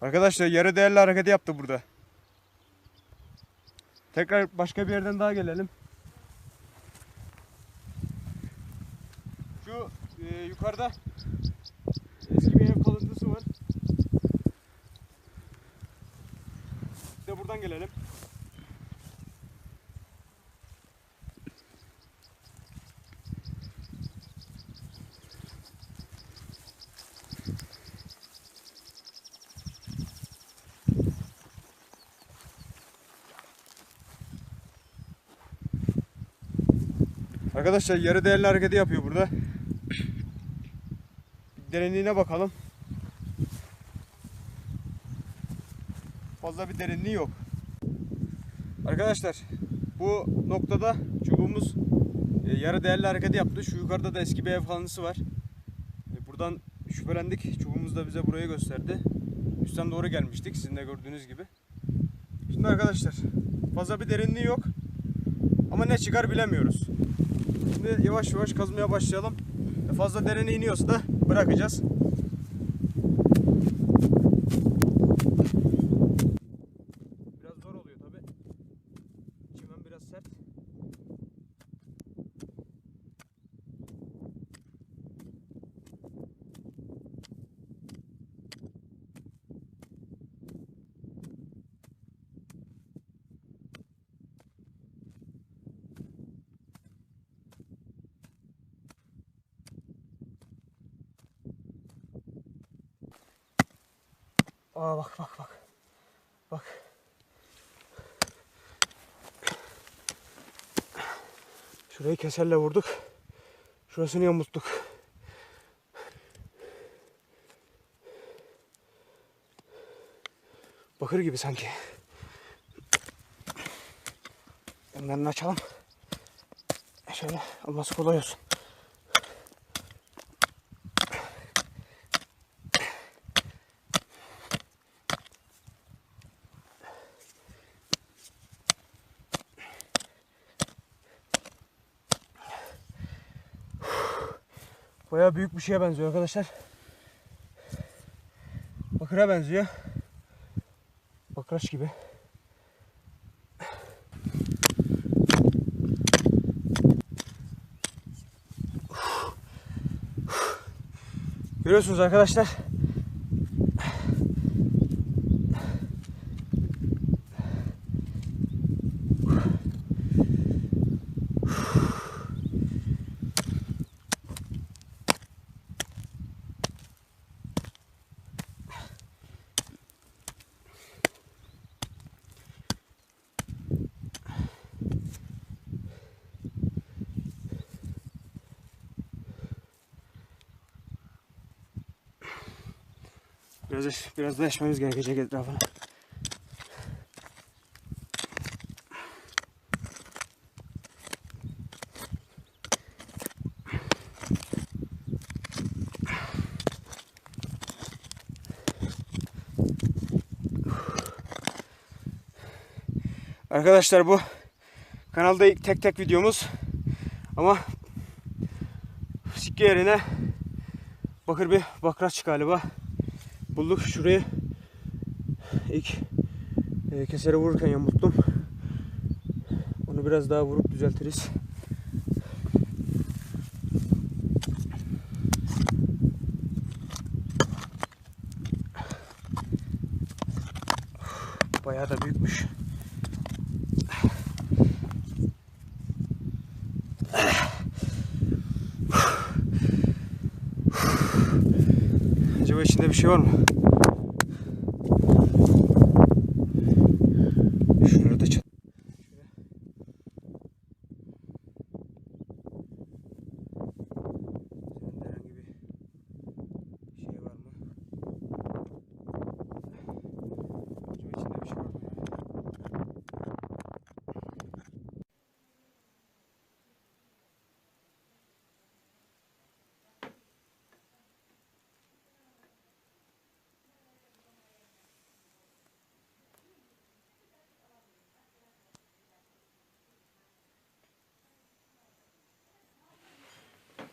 Arkadaşlar yarı değerli hareketi yaptı burada. Tekrar başka bir yerden daha gelelim. Şu e, yukarıda eski bir ev kalıntısı var. De buradan gelelim. Arkadaşlar yarı değerli hareketi yapıyor burada. Derinliğine bakalım. Fazla bir derinliği yok. Arkadaşlar bu noktada çubuğumuz e, yarı değerli hareketi yaptı. Şu yukarıda da eski bir ev kalıntısı var. E, buradan şüphelendik. Çubuğumuz da bize burayı gösterdi. Üstten doğru gelmiştik sizin de gördüğünüz gibi. Şimdi arkadaşlar fazla bir derinliği yok. Ama ne çıkar bilemiyoruz. Şimdi yavaş yavaş kazmaya başlayalım. Fazla derine iniyorsa da bırakacağız. Aa bak bak bak. Bak. Şurayı keserle vurduk. Şurasını yamulttuk. Bakır gibi sanki. Yanlarını açalım. Şöyle alması kolay olsun. Bayağı büyük bir şeye benziyor arkadaşlar. Bakıra benziyor. Bakraç gibi. Görüyorsunuz arkadaşlar. Biraz, biraz da eşmemiz gerekecek etrafına. Arkadaşlar bu kanalda ilk tek tek videomuz ama sikke yerine bakır bir bakraç galiba bulduk. Şurayı ilk e, kesere vururken yamulttum. Onu biraz daha vurup düzeltiriz. Bayağı da büyükmüş. İçinde bir şey var mı?